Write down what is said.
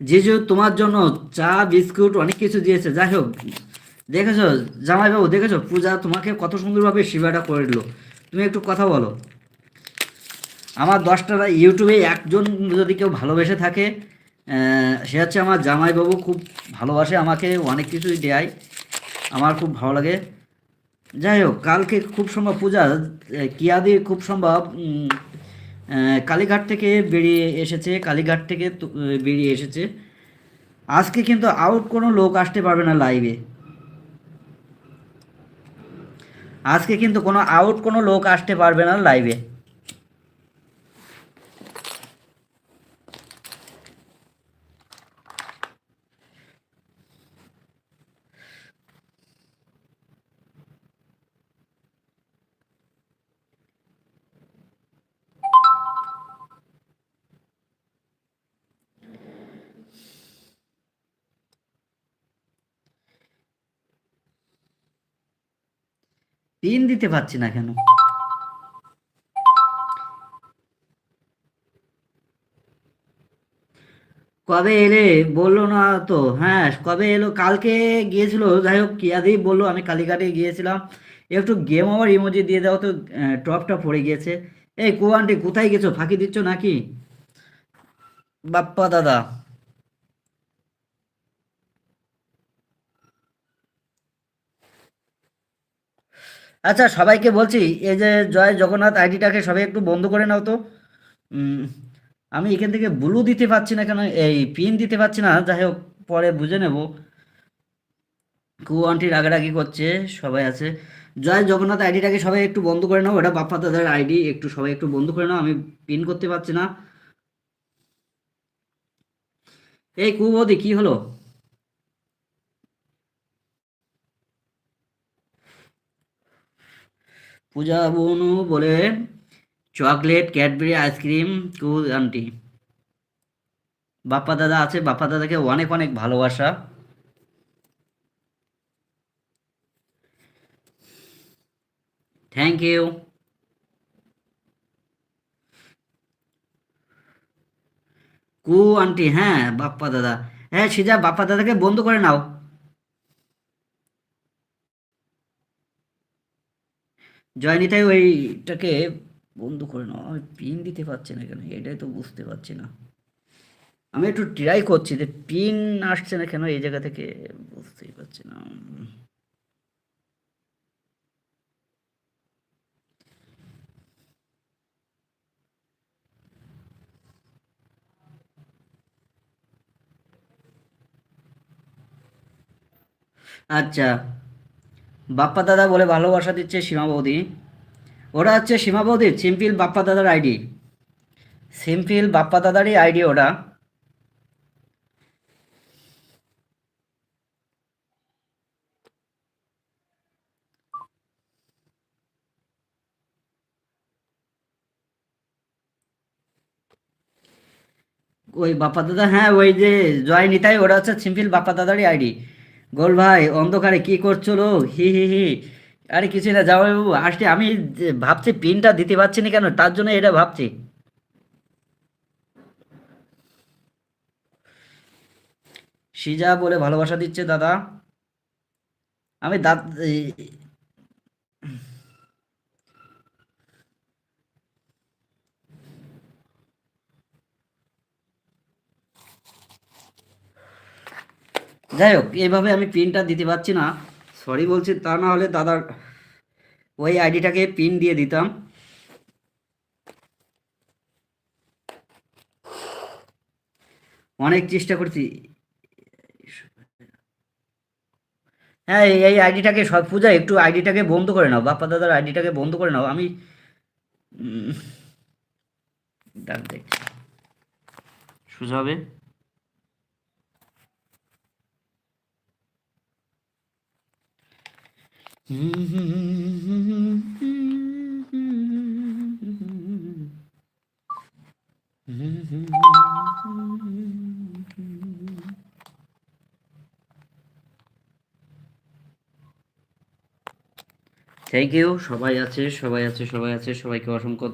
জিজু, তোমার জন্য চা, বিস্কুট, অনেক কিছু দিয়েছে। যাই হোক, দেখেছ? জামাইবাবু, দেখেছ? পূজা তোমাকে কত সুন্দরভাবে সেবাটা করে দিল তুমি একটু কথা বলো। আমার দশটা ইউটিউবে একজন যদি কেউ ভালোবেসে থাকে সে হচ্ছে আমার জামাইবাবু। খুব ভালোবাসে, আমাকে অনেক কিছুই দেয়। আমার খুব ভালো লাগে। যাই হোক, কালকে খুব সম্ভব, পূজা কিয়াদি খুব সম্ভব কালীঘাট থেকে বেরিয়ে এসেছে, কালীঘাট থেকে বেরিয়ে এসেছে। আজকে কিন্তু আউট কোনো লোক আসতে পারবে না লাইভে আজকে কিন্তু কোনো আউট কোনো লোক আসতে পারবে না লাইভে পিন দিতে পারছি না কেন? কবে এলে? বলল না তো। হ্যাঁ কবে এলো? কালকে গিয়েছিল। যাই হোক কিয়াদি বলল, আমি কালীঘাটে গিয়েছিলাম। একটু গেম ওভার ইমোজি দিয়ে দাও তো টপটা পড়ে গিয়েছে। এই কু আন্টি কোথায় গেছো? ফাঁকি দিচ্ছ নাকি? বাপ্পা দাদা। আচ্ছা সবাইকে বলছি, এই যে জয় জগন্নাথ আইডিটাকে সবাই একটু বন্ধ করে নাও তো। আমি এখান থেকে ব্লু দিতে পারছি না কেন, এই পিন দিতে পারছি না, যাই হোক, পরে বুঝে নেব। কু আন্টি রাগারাগি করছে, সবাই আছে। জয় জগন্নাথ আইডিটাকে সবাই একটু বন্ধ করে নাও ওটা বাপ্পা দাদার আইডি, একটু সবাই একটু বন্ধ করে নাও, আমি পিন করতে পারছি না। এই কু বৌদি, কি হলো? পূজা বনু বলে, চকলেট, ক্যাডবেরি, আইসক্রিম কু আন্টি। বাপ্পা দাদা আছে, বাপ্পা দাদাকে অনেক অনেক ভালোবাসা। থ্যাংক ইউ কু আন্টি হ্যাঁ বাপ্পা দাদা। হ্যাঁ সিজা, বাপ্পা দাদাকে বন্ধ করে নাও। জয়নিতাই ওইটাকে বন্ধ করে নাও। আমি পিন দিতে পারছি না কেন? এটাই তো বুঝতে পারছি না। আমি একটু ট্রাই করছি যে পিন আসছে না কেন? এই জায়গা থেকে বুঝতেই পারছি না। আচ্ছা। বাপ্পা দাদা বলে ভালোবাসা দিচ্ছে সীমা বৌদি ওরা হচ্ছে সীমা বৌদি সিম্পল বাপ্পা দাদার আইডি। সিম্পিল বাপ্পা দাদারই আইডি ওটা ওই বাপ্পা দাদা হ্যাঁ ওই যে জয় নিতাই ওরা হচ্ছে সিম্পল বাপ্পা দাদারই আইডি। গোল ভাই, অন্ধকারে কি করছ লো? হি হি হি। আরে কিছু না, যাও বাবু, আসছি। আমি ভাবছি পিনটা দিতে পারছি না কেন, তার জন্য এটা ভাবছি। সিজা বলে ভালোবাসা দিচ্ছে দাদা। আমি দাদ যাই হোক, এইভাবে আমি পিনটা দিতে পারছি না। সরি বলছি, তা না হলে দাদার ওই আইডিটাকে পিন দিয়ে দিতাম। অনেক চেষ্টা করছি। হ্যাঁ এই- আইডিটাকে সব পূজা, একটু আইডিটাকে বন্ধ করে নাও, বাপ্পা দাদার আইডিটাকে বন্ধ করে নাও। আমি সোজা হবে। থ্যাংক ইউ সবাই আছে সবাই আছে সবাই আছে সবাইকে অসংখ্য